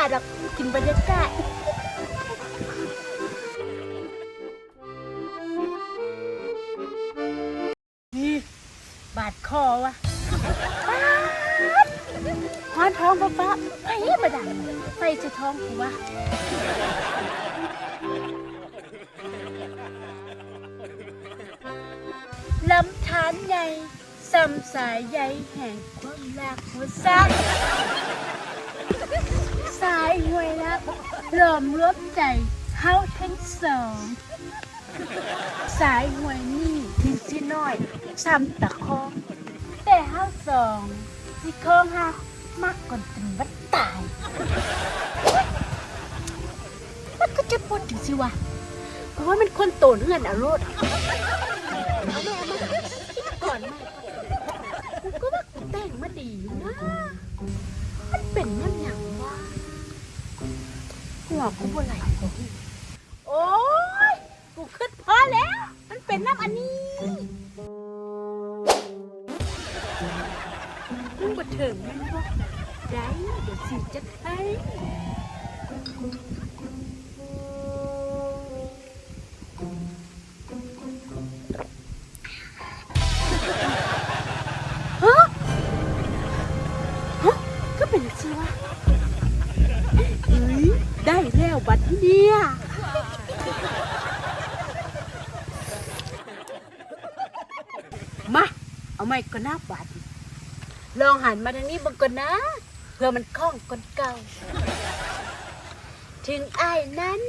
าดอกกินบรรยากาศนี่บาดคอวะป๊าดหอนท้องป้าป้าไอ้มาดังไปจะท้องกูวะลำธารใหญ่ซ้ำสายใยแห่งความรักหัวซัก สายหวยรักหลอมรวมใจเฮาทั้งสอง สายหวยนี่ทิ้งที่น้อยซ้ำตะคองแต่เฮาสองสิคองหักมากก่อนเป็นวัดตายมันก็จะพูดถึงสิวะเพราะว่ามันคนโตนเฮือนอารมณ์เอาแม่มาก่อนมากูก็ว่ากูแต่งมาดีอยู่นะ เป็นมันอยังวะหัวกูบ่ไหลโอ้ยกูขึ้นพอแล้ว มันเป็นน้ำอันนี้มึงบ่เถิงแมันบ่ได้เดี๋ยวสิจะให้ เป็นสิวะเฮ้ยได้แล้วบัดเนี่ยมา เอาไม้ก็น่าบาดลองหันมาทางนี้บังก่อนนะ เพื่อมันคล่องคนเก่า ถึงไอ้ายนั้น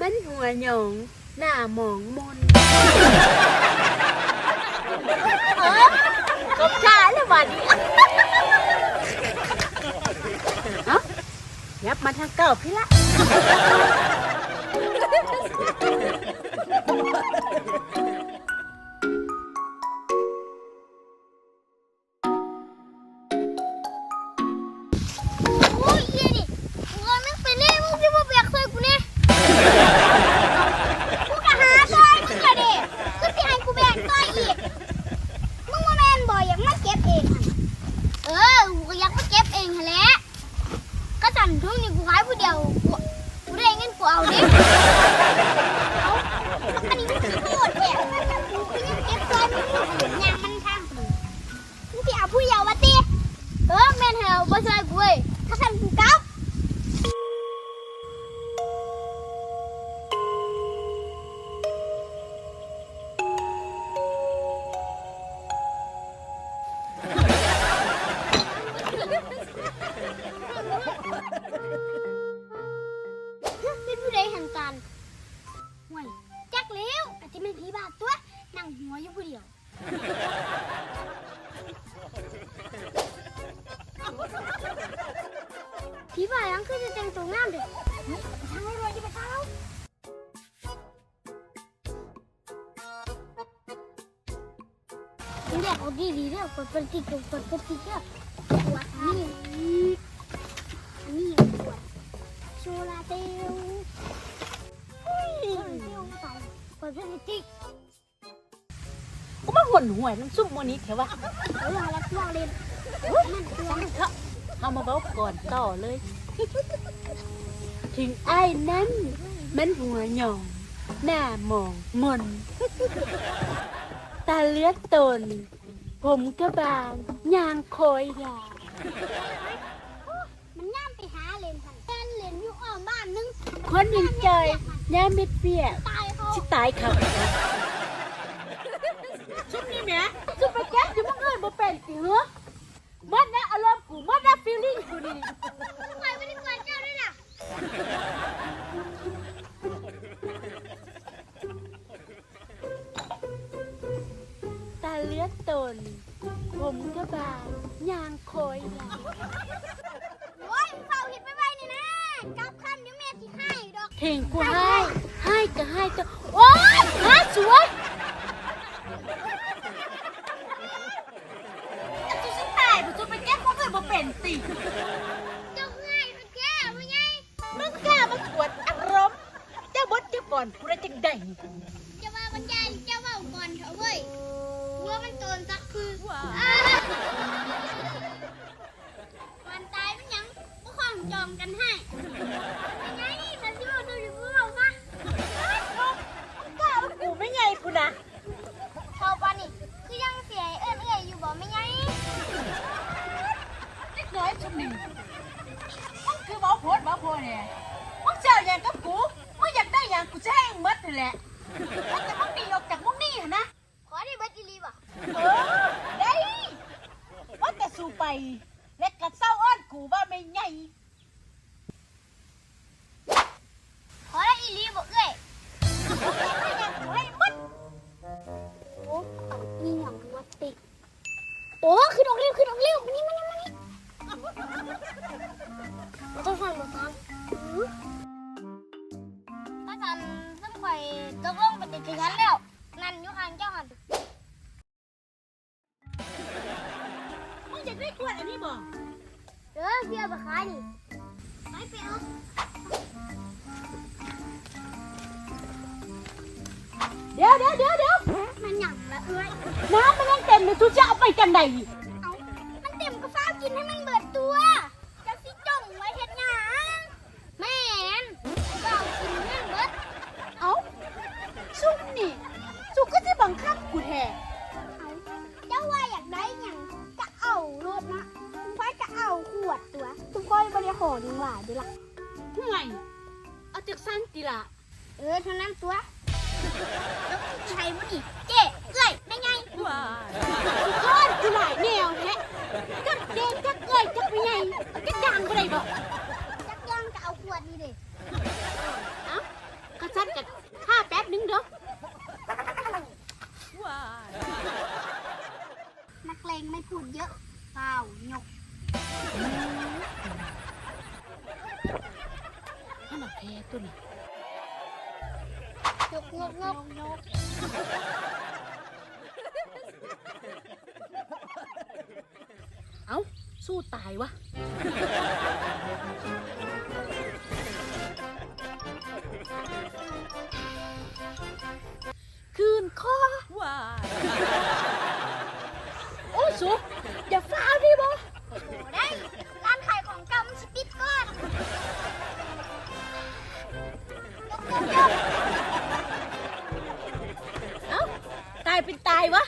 มันหัวหยองหน้าหมองมนเออครบชาแล้ววันนี้ เอ้ายับ มาทางเก่าพี่ละ โอ้ยเหี้ยนี่มึงเอามึงไปนี่มึงจะมาแบกซอยกูเนี่ยกูก็หาซอยมึงละเด้ก็สิให้กูแบกซอยอีก มึงว่าแม่นบ่อยากมาเก็บเองหั่นเออ กูก็อยากมาเก็บเองหั่นแหละก็สั่ นี่กูขายผู้เดียวกูกูได้เงินกูเอาเด้ เซลล์ใส่กดเป็นติ๊กกูมาห่วนหวยน้ำซุปโมนี้เถอะวะเอาล่ะแล้วลองเล่นนั่นตัวเถอะเอามาเบ้าก่อนต่อเลย ถึงไอ้นั้น มันหัวหยองหน้าหมองมน ตาเลือดตน ผมกระบางยางโคอยยามันย่ำไปหาเล่นกันเล่นเล่นอยู่อ้อมบ้านนึงคนยิงใจย่าเม็ดเบี้ยตายเขาชิตายเขาชุดนี้แหม่ชุดไปแก๊สอยู่มึงเอ้ยบ่เป็นสิเหรอมันนะอารมณ์กูมันนะฟีลลิ่งกูนี่ไปไม่ได้กวนเจ้าด้วยนะ ตน ผมกระบางยางโคอยยาโอ้ยเฝ้าเห็ดไปไว้นี่นะกลับคำเดี๋ยวแม่สิให้ดอกเพ่งกูให้ให้ก็ให้ก็โอ๊ยหาสวยจะสิตายบ่จะไปแก้พวกเอ้ยบ่เป็นสิเจ้าง่ายคือแก่ไม่ไงมึงกล้ามาขวดอารมณ์เจ้าบดเจ้าก่อนกูได้จังไดจะว่าบรรยายเจ้าเว่าก่อนเถอะเว้ย ว่ามันโจรซักคือมันตายมันยังพวกของจองกันให้ยังไงฉัช่บอกเธออยู่พวกเราปะกล้ามันกูไม่ไงกูนะชาวบ้านิคือยังเสียเออเออยู่บ่ไม่ไงเล็น้อยชุดหนึ่งมึงคือบ่โพดบ่โพดเนี่ยมึงเจ้าอย่างกับกูมึงอยากได้อย่างกูจะให้มึงมัดเลยแหละมันจะต้องดีออกจาก เออได้ว่าแต่สู่ไป และกกับเศร้าอ้อนกูว่าไม่ใหญ่ ได้ขวดอันนี้บ่เออเสียบขายนี่ไปไปเอาเดี๋ยวเดี๋ยวเดี๋ยวเดี๋ยวมันหยังละเอ้ยน้ำมันยังเต็มเลยทุกจะเอาไปจังใดเอามัน นน่ะแพ้ตัวนี้ยกงกงกเอ้า สู้ตายวะ คืนคอว้าโอ้สุ วะ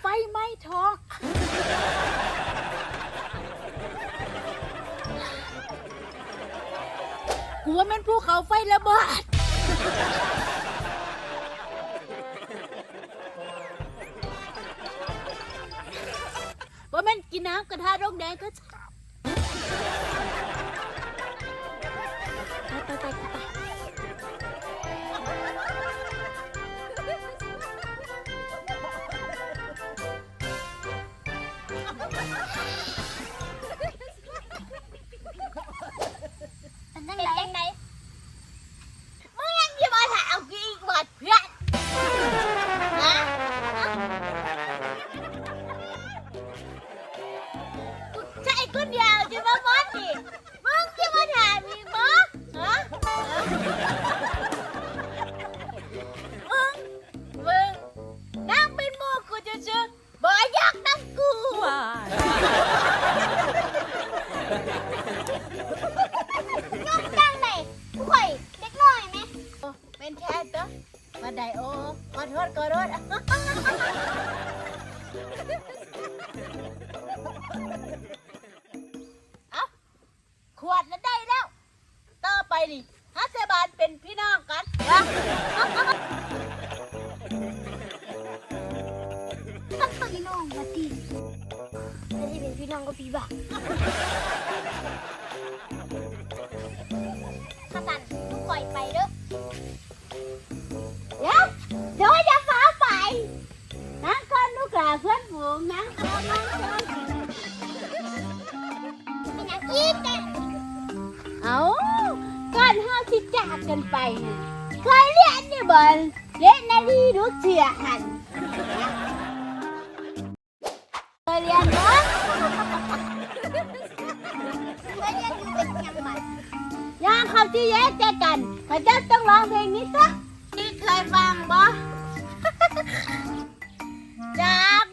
ไฟไหม้ท้อกกูว่าแม่นภูเขาไฟระเบิดว่าแม่นกินน้ำกระทะร่องแดงก็ใช่ โทษขอโทษเอาขวดแล้วได้แล้วต่อไปนี่ฮัสเซบานเป็นพี่น้องกันนะพี่น้องมาตีไม่ได้เป็นพี่น้องก็พี่บ้าข้า เพื่อนฝูงนั่งก่อนนั่งเป็นหยังอีกแกเอาก่อนห้าที่จากกันไปนะเคยเรียนอยู่บนเล่นนาทีลูกเสือหันเคยเรียนบ่เคยเรียนอยู่เป็นยังบัดย่างเขาที่แยกแจกันพระเจ้าต้องร้องเพลงนี้ซะนี่เคยฟังบ่จาก